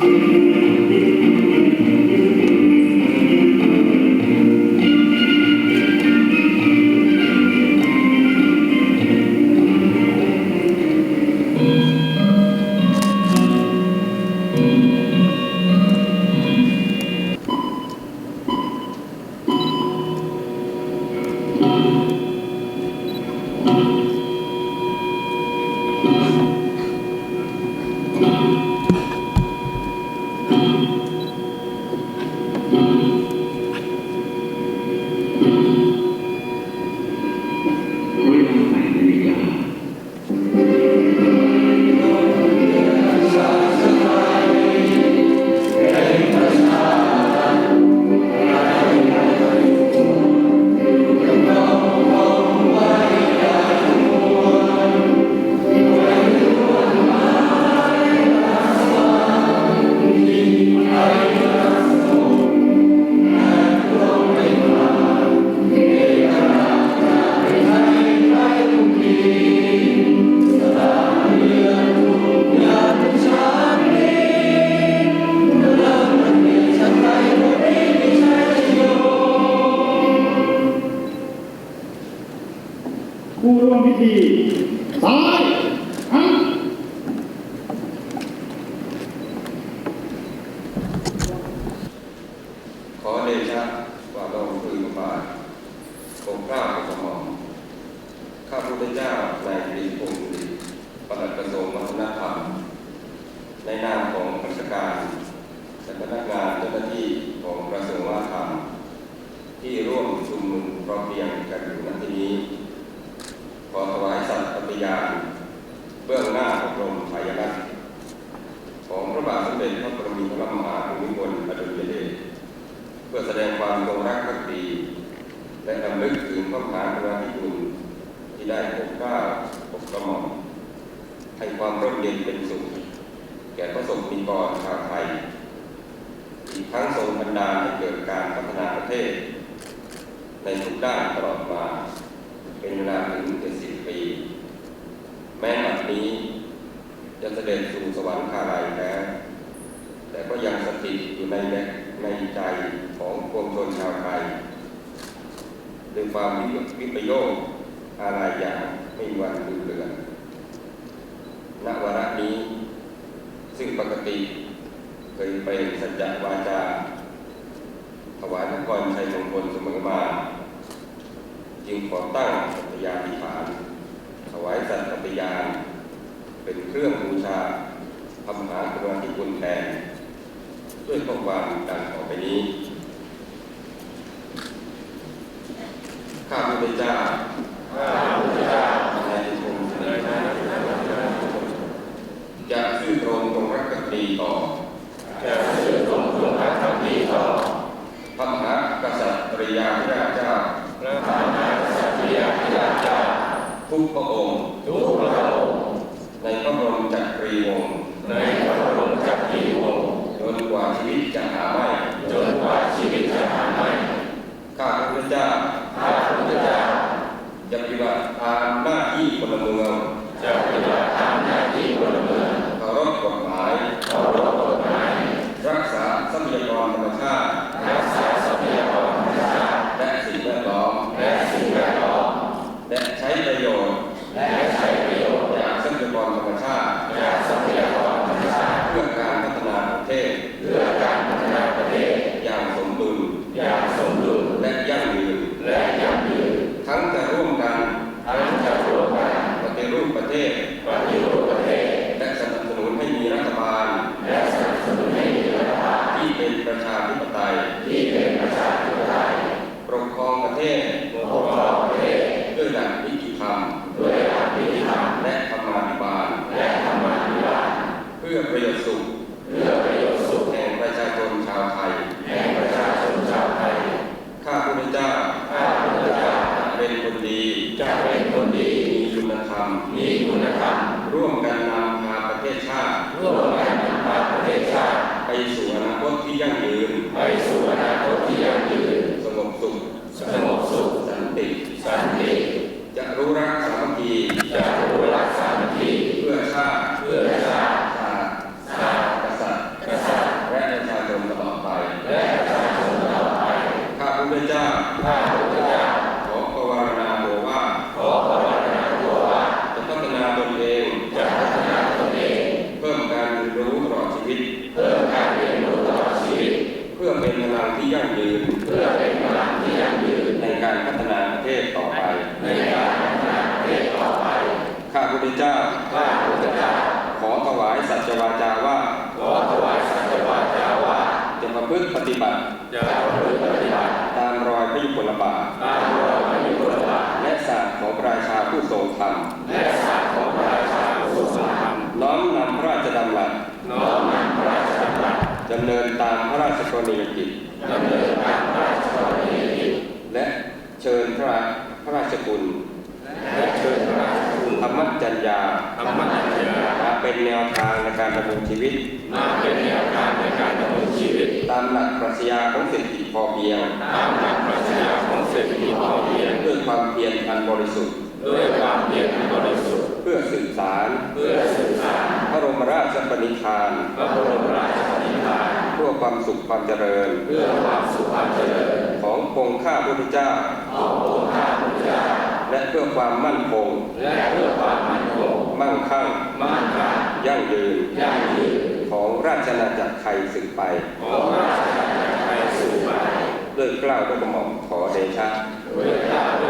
Música เว ผู้ร่วมพิธีซ้ายหัน ขอเดชะว่าเราคือพระบาททรงเกล้าโปรดกระหม่อมข้าพุทธเจ้านายตรีพงศ์สิริปลัดกระทรวงวัฒนธรรม ในนามของราชการและพนักงานเจ้าหน้าที่ของกระทรวงวัฒนธรรม ที่ร่วมชุมนุมพร้อมเพรียงกันอยู่ณที่นี้ ขอถวายสัตย์ปฏิญาณเบื้องหน้าพระบรมฉายาลักษณ์ของพระบาทสม เด็จพระปรมินทรมหาภูมิพลอดุลยเดชเพื่อแสดงความจงรักภักดีและรำลึกถึงพระมหากรุณาธิคุณที่ได้ปกเกล้าปกกระหม่อมให้ความร่มเย็นเป็นสุข แก่พระสงฆ์นิกรชาวไทย อีกทั้งทรงบันดาลให้เกิดการพัฒนาประเทศ ในทุกด้านตลอดมาเป็นเวลาถึง70ปี แม้บัดนี้จะเสด็จสู่สวรรคาลัยแล้ว แต่ก็ยังสถิตอยู่ในในใจของปวงชนชาวไทยด้วยความวิวิปโยคอะไรอย่างไม่มีวันลืมเลือนณวาระนี้ ซึ่งปกติเคยเป็นสัจจวาจาถวายพระพรชัยมงคลเสมอมา จึงขอตั้งสัตยาธิษฐานถวายสัตยปฏิญาณเป็นเครื่องบูชาพระมหากรุณาธิคุณแทน ด้วยข้อความดังต่อไปนี้ ข้าพระเจ้าข้าพระเจ้านายชมสิริจะซื่อตรงตรงรักภักดีต่อ จะซื่อตรงตรงรักภักดีต่อพระมหากษัตริยาธิราชเจ้าพระมหากษัตริยาธิราชเจ้าทุกพระองค์ทุกพระองค์ในพระบรมจักรีวงศ์ในพระบรมจักรีวงศ์จนกว่าชีวิตจะหาไม่ จนกว่าชีวิตจะหาไม่ ข้าพระพุทธเจ้า ข้าพระพุทธเจ้า จะปฏิบัติตานหน้าที่พลเมือง พื่อประโยชน์สุขเพื่อประโยชน์สุขแห่งประชาชนชาวไทยแห่งประชาชนชาวไทยข้าพุทธเจ้าข้าพุทธเจ้าเป็นคนดีจะเป็นคนดีมีคุณธรรมมีคุณธรรม ร่วมกันนำพาประเทศชาติ ร่วมกันนำพาประเทศชาติ ไปสู่อนาคตที่ยั่งยืนไปสู่ จวาจาว่าขอถวายสัจวาจาว่าจะประพฤติปฏิบัติจะประพฤติปฏิบัติ ตามรอยพระยุคลบาทตามรอยพระยุคลบาทและศาสตร์ของพระราชาผู้ทรงธรรมและศาสตร์ของพระราชาผู้ทรงธรรมน้อมนำพระราชดำรัสน้อมนำพระราชดำรัสดำเนินตามพระราชกรณียกิจดำเนินตามพระราชกรณียกิจและเชิญพระราพระราชกุลและเชิญพระราชคุณธรรมจัญญาธรรมจัญญามา เป็นแนวทางในการดำรงชีวิต มาเป็นแนวทางในการดำเนินชีวิต ตามหลักปรัชญาของเศรษฐกิจพอเพียงตามหลักปรัชญาของเศรษฐกิจพอเพียงด้วยความเพียรอันบริสุทธิ์ด้วยความเพียรอันบริสุทธิ์ เพื่อสื่อสารเพื่อสื่อสารพระบรมราชปณิธานพระบรมราชปณิธานเพื่อความสุขความเจริญ เพื่อความสุขความเจริญ ของปวงข้าพระพุทธเจ้าขององค์ข้าพระพุทธเจ้าและเพื่อความมั่นคง และเพื่อความมั่นคง มั่งคั่งมั่นคง ยั่งยืนยั่งยืน ของราชอาณาจักรไทยสืบไป ของราชอาณาจักรไทยสู่ไป ด้วยเกล้าวด้วยกระหม่อมขอเดชะด้วยกล้าด้วย